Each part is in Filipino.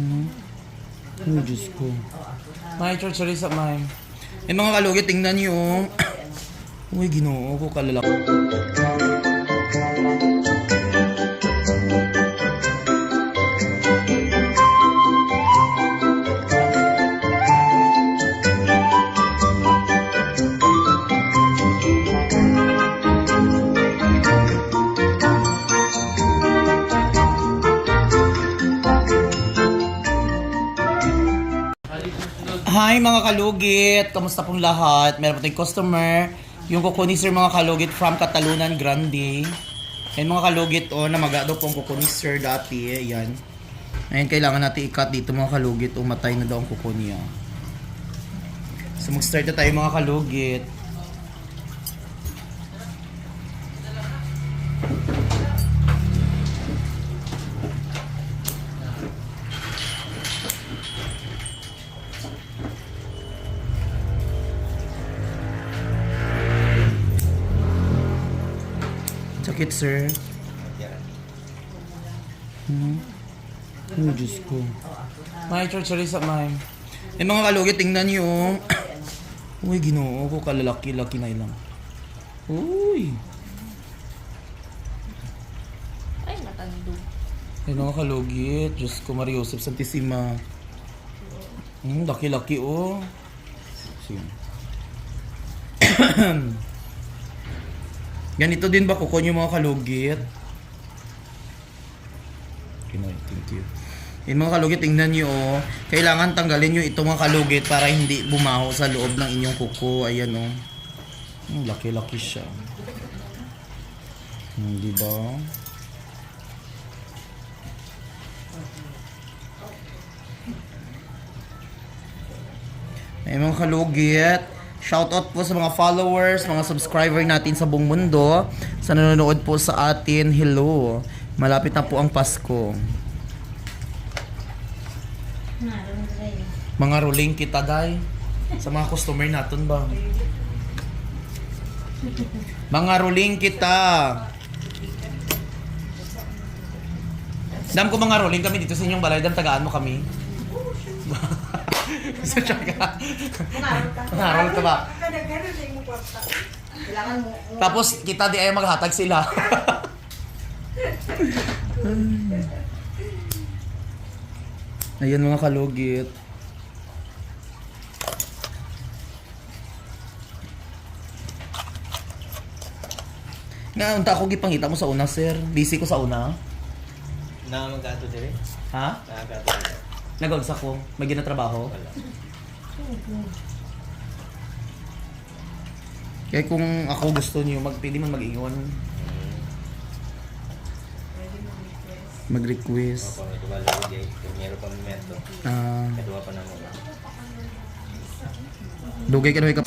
Hmm? Oh, Diyos ko. May church sa may. Eh mga kalugit, tingnan niyo. Uy, ginoo ko kalalak. Hi mga kalugit! Kamusta pong lahat? Meron po tayong customer. Yung kukunis sir mga kalugit from Catalunan Grande. Yan mga kalugit o na magado po ang kukunis sir dati. Ayan. Ngayon kailangan natin i-cut dito mga kalugit o matay na daw ang kuko niya. So mag-start na tayo mga kalugit. Sir. Hmm? Oh, Diyos ko. May church sa may. Eh mga kalugit, tingnan niyo. oh. Uy, ginoo ko kalalaki-laki na ilang. Uy. Ay, matando. Ay mga kalugit. Diyos ko, Maria Joseph Santissima. Hmm, laki-laki oh. Sige. Ganito din ba kuko yung mga kalugit? Kinoy, thank you. Yung mga kalugit, tingnan nyo oh. Kailangan tanggalin nyo itong mga kalugit para hindi bumaho sa loob ng inyong kuko. Ayan oh. Hmm, laki-laki siya. Hmm, di ba? Ay mga kalugit, shoutout po sa mga followers, mga subscriber natin sa buong mundo. Sa nanonood po sa atin, hello. Malapit na po ang Pasko. Mga ruling kita, day. Sa mga customer natin ba? Mga ruling kita. Dam ko mga rolling kami dito sa inyong balay. Dam, tagaan mo kami. Sa tsaka. Nangarol ka ba? Kailangan mo. Tapos kita di ay maghatag sila. Ayan mga kalugit. Nga, unta ako gipangita mo sa una, sir. Busy ko sa una. Nangamagato dire? Ha? Nakagato dire? Nagagsa ko. May ginatrabaho. Wala. Kaya kung ako gusto niyo, mag, pwede man mag-ingon. Mag-request. Opo, may dumalo ko di. Primero pa momento. Ah, Kadua pa na mo. dugay ka na kap...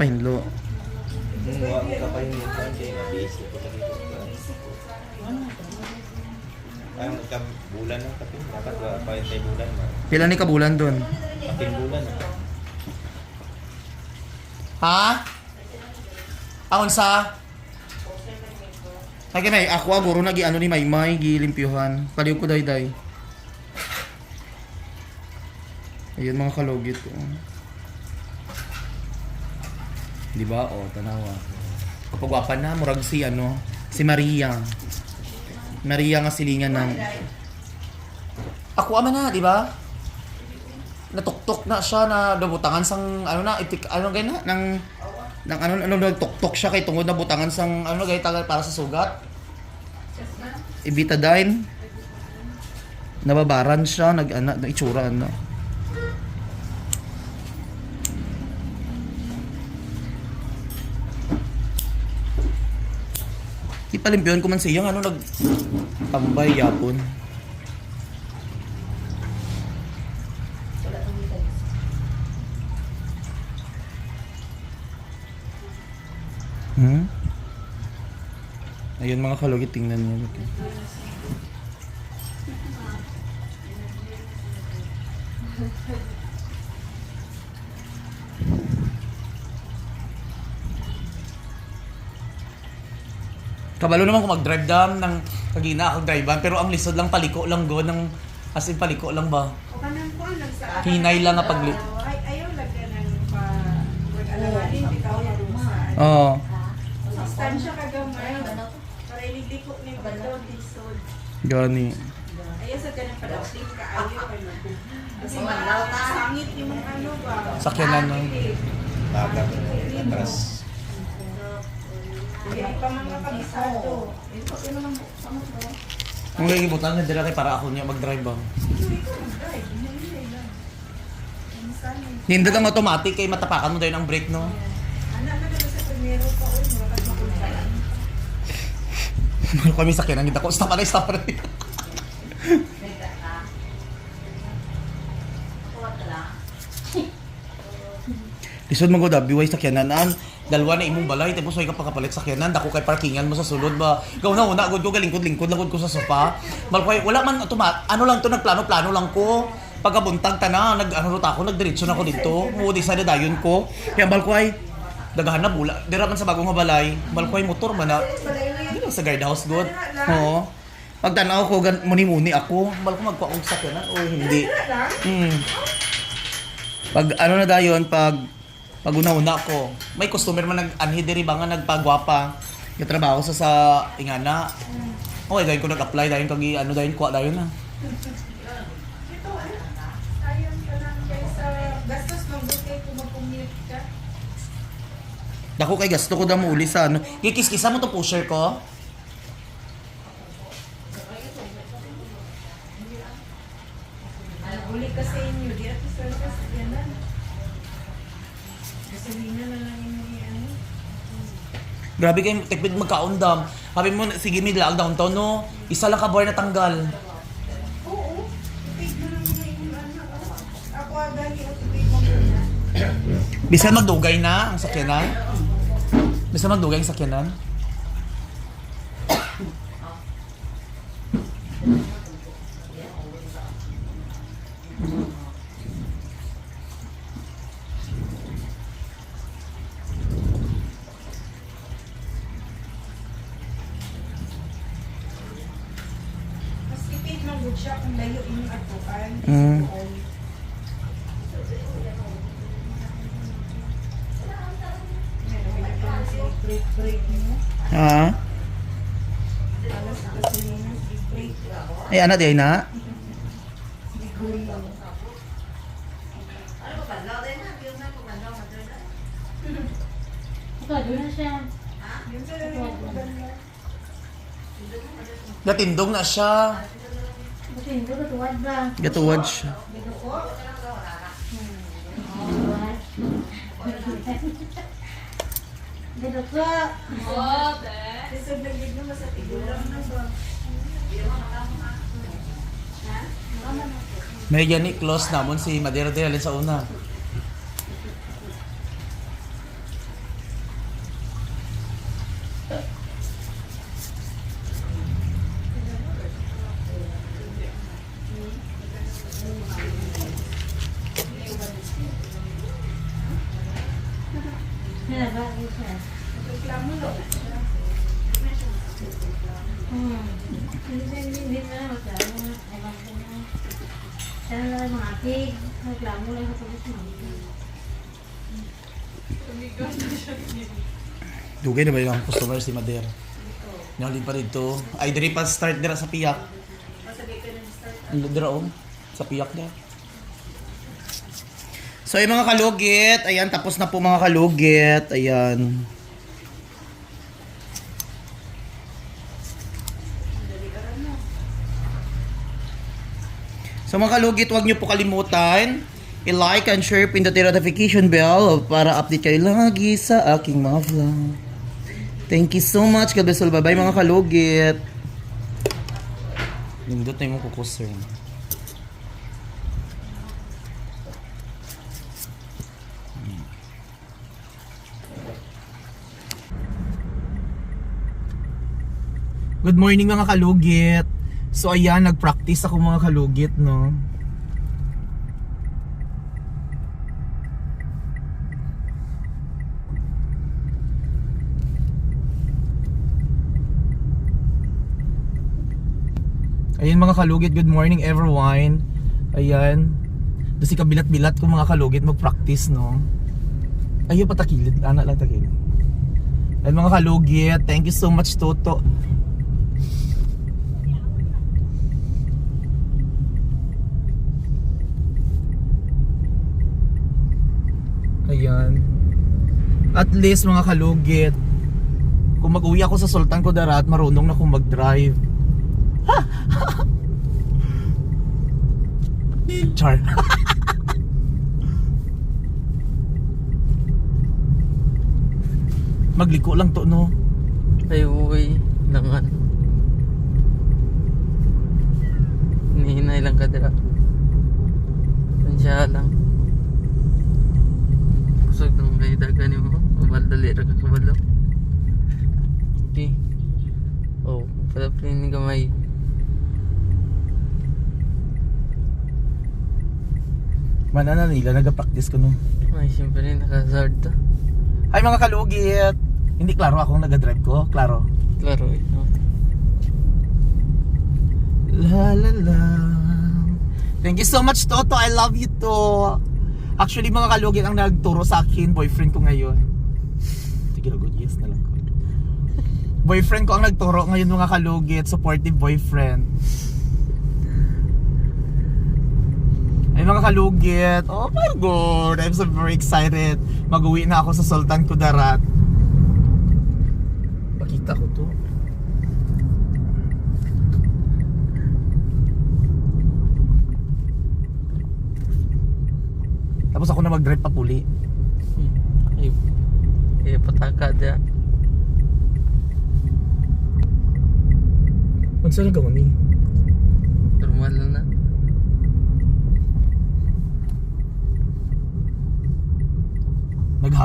Pahinlo. Kumuha mo ka pa yung minsan kaya na-busy ko talaga. Parang nagkabulan ng kapin. Dapat wa pa mo. Pila ni kabulan doon? Kapin bulan. Ha? Akon sa? Ay may ako aguro nagi ano ni Maymay gilimpyuhan. Paliw ko dayday. Ayun mga kalugit. Oh. Di ba? Oh, tanawa. Kapag wapa na, murag si ano, si Maria. Maria nga silingan ng Ako ama na, di ba? Natuktok na siya na nabutangan sang ano na itik ano gay na nang nang ano ano nagtuktok siya kay tungod na butangan sang ano gay tagal para sa sugat. Ibitadine. Nababaran siya, nag ana, na itsura ano. Ipalimpyon ko man siya, ano nag tambay yapon. Hmm? Ayun mga kalugit, tingnan niyo. Okay. Kabalo naman kung mag-drive dam ng kagina ako drive pero ang lisod lang paliko lang go ng as in paliko lang ba? O kanang kuan lang sa Hinay lang nga pagli. Ay ayaw lagyan ng pa mag-alawalin bitaw na rusa. Oo. Distansya ka gamay. Para ililiko ni bitaw tisod. Gani. Ayaw sa ganang padapling ka ayaw kay mag. Kasi Malaw na. sangit yung ano ba. Sakyanan no? Tagat, atras. Hindi pa mga kabisado. Ito, yun naman po. Sama ko. Kung may ibutan niya dira kay para ako niya mag-drive ba? Hindi lang automatic kay matapakan mo dahil ang brake no. Anak na sa primero pa uy, murakas makulay. Ano kami sakyan ang kita ko. Stop na stop na. Lisod mo ko da, biway sakyanan an. Dalawa na imong balay, tapos way ka pakapalit sakyanan. Dako kay parkingan mo sa sulod ba. Gaw na una, gud ko galingkod-lingkod lang gud ko sa sofa. Malkoy, wala man automat. Ano lang to, nagplano-plano lang ko. Pagkabuntag ta na, nag ano ta ako, nagdiretso na ako dito. Mo di sa dayon ko. Kaya malkoy, dagahan na bula. Dira man sa bagong balay. Malkoy motor man na. Di lang sa guardhouse good. Oo. Pagtanaw ko, gan muni-muni ako. Malkoy magkuaog sakyanan o hindi. Hmm. Pag ano na dayon, pag pag una-una ko, may customer man nag-anhi ba nga nagpagwapa. Yung trabaho sa sa ingana. Okay, dahil ko nag-apply dahil kag ano dahil kuha dayon na. Ito, ano? Sayang ka lang kaysa gastos ng bukay mag-commute. Dako kay gasto ko da mo uli sa ano. Kikis-kisa mo to pusher ko. Uli ka sa inyo, di ako sa sakyanan. Gasolina na lang yung ano. Grabe kay tipid magkaundam. Sabi mo sige mi lang downtown no. Isa lang ka bar na tanggal. Oo, tipid na lang na yung ano. Ako agani o tipid mo muna. Bisan magdugay na ang sakyanan. Bisan magdugay ang sakyanan. Good siya kung layo yung atuan. Mm. Ha? Ay ana di ay na. Doon na siya. Siya. Gatuwad siya. Na ba? May gani close namon si Madera de sa una. Dugay na ba yung customer si Madera? Nalin pa dito. Ay, diri pa start dira sa piyak. Dira oh. Sa piyak niya. So, yung mga kalugit. Ayan, tapos na po mga kalugit. Ayan. So mga kalugit, huwag niyo po kalimutan i-like and share, pindot yung notification bell para update kayo lagi sa aking mga vlog. Thank you so much, Kabesol. Bye-bye mga kalugit. Nindot na yung kukusir. Good morning mga kalugit. So ayan, nag-practice ako mga kalugit, no? Ayan mga kalugit, good morning everyone. Ayan. Doon si kabilat-bilat ko mga kalugit mag-practice, no? Ayun patakilid, anak lang takilid. Ayan mga kalugit, thank you so much Toto. At least mga kalugit, kung mag-uwi ako sa Sultan Kudarat, marunong na akong mag-drive. Char. Magliko lang to, no? Ay, uwi. Langan. Hinihinay lang ka dira. Tansya lang. Kusog ng kayo dagan mo. Mabaldali ra ka kabalo. Okay. Oh, pala ni gamay. Manana nila, nag-practice ko, no? Ay, siyempre nakazard to. Hi mga kalugit! Hindi klaro akong nag-drive ko, klaro. Klaro eh. No? La la la. Thank you so much Toto, I love you to. Actually mga kalugit ang nagturo sa akin, boyfriend ko ngayon. Sige good yes na lang ko. Boyfriend ko ang nagturo ngayon mga kalugit, supportive boyfriend. Ay mga kalugit, oh my god, I'm so very excited. Mag-uwi na ako sa Sultan Kudarat. Pakita ko to. Tapos ako na mag-drive pa puli. Ay, ay pataka dia. Ano sa nagawa ni? Normal lang na.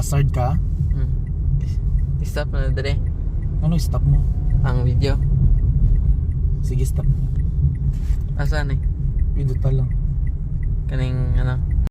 Nag-hazard ka? Hmm. Stop na dire. Ano stop mo? Ang video. Sige stop. Asa ni? Pindot pa lang. Kaning ano?